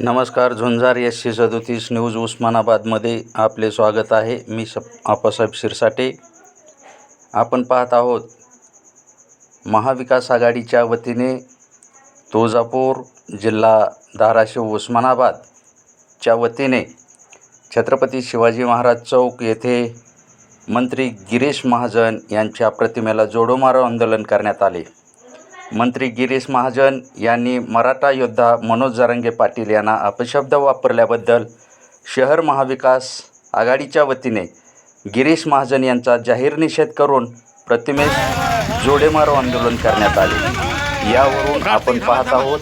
नमस्कार झुंजार एसशे सदोतीस न्यूज उस्मानाबादमध्ये आपले स्वागत आहे. मी सप आप्पासाहेब शिरसाटे. आपण पाहत आहोत महाविकास आघाडीच्या वतीने तुळजापूर जिल्हा धाराशिव उस्मानाबादच्या वतीने छत्रपती शिवाजी महाराज चौक येथे मंत्री गिरीश महाजन यांच्या प्रतिमेला जोडोमारो आंदोलन करण्यात आले. मंत्री गिरीश महाजन यांनी मराठा योद्धा मनोज जारंगे पाटील यांना अपशब्द वापरल्याबद्दल शहर महाविकास आघाडीच्या वतीने गिरीश महाजन यांचा जाहीर निषेध करून प्रतिमेस जोडेमारो आंदोलन करण्यात आले. यावरून आपण पाहत आहोत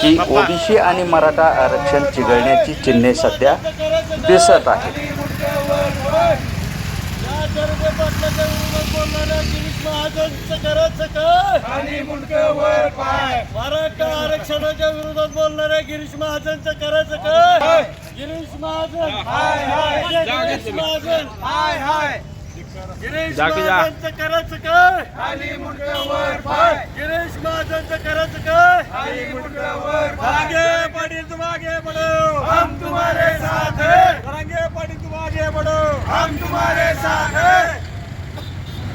की ओबीसी आणि मराठा आरक्षण चिघळण्याची चिन्हे सध्या दिसत आहेत. जरगे पाटलाच्या विरोधात बोलणाऱ्या गिरीश महाजनचं करायचं काय? आणि मुंडकं वर पाय. मराठा आरक्षणाच्या विरोधात बोलणाऱ्या गिरीश महाजनचं करायचं काय? गिरीश महाजन. हाय, हाय. गिरीश महाजन. हाय हाय. गिरीश महाजनचं करायचं काय? आणि मुंडकं वर पाय. गिरीश महाजनचं करायचं काय? आणि मुंडकं वर पाय. आगे पाटील तुम आगे बढ़ो हम तुम्हारे साथ हैं आगे पाटील तुम आगे बढ़ो हम तुम्हारे साथ हैं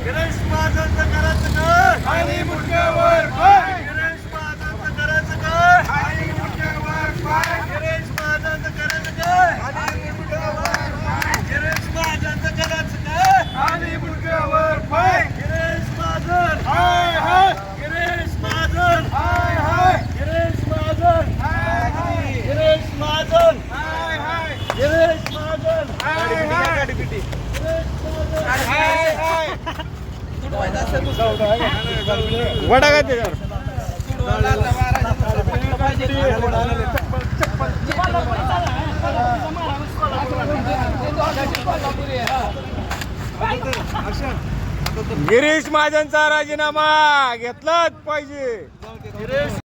गिरीश महाजनचं करायचं काय आणि मुंडकं वर पाय गिरीश महाजनचं करायचं काय आणि मुंडकं वर पाय गिरीश महाजनचं करायचं काय आणि मुंडकं वर पाय गिरीश महाजनचं करायचं काय आणि मुंडकं वर पाय गिरीश महाजन हाय हाय गिरीश महाजन हाय हाय गिरीश महाजन हाय हाय गिरीश महाजन हाय हाय गिरीश महाजन हाय हाय गिरीश महाजन हाय हाय वडा काय त्याच्यावर गिरीश महाजनचा राजीनामा घेतलाच पाहिजे. गिरीश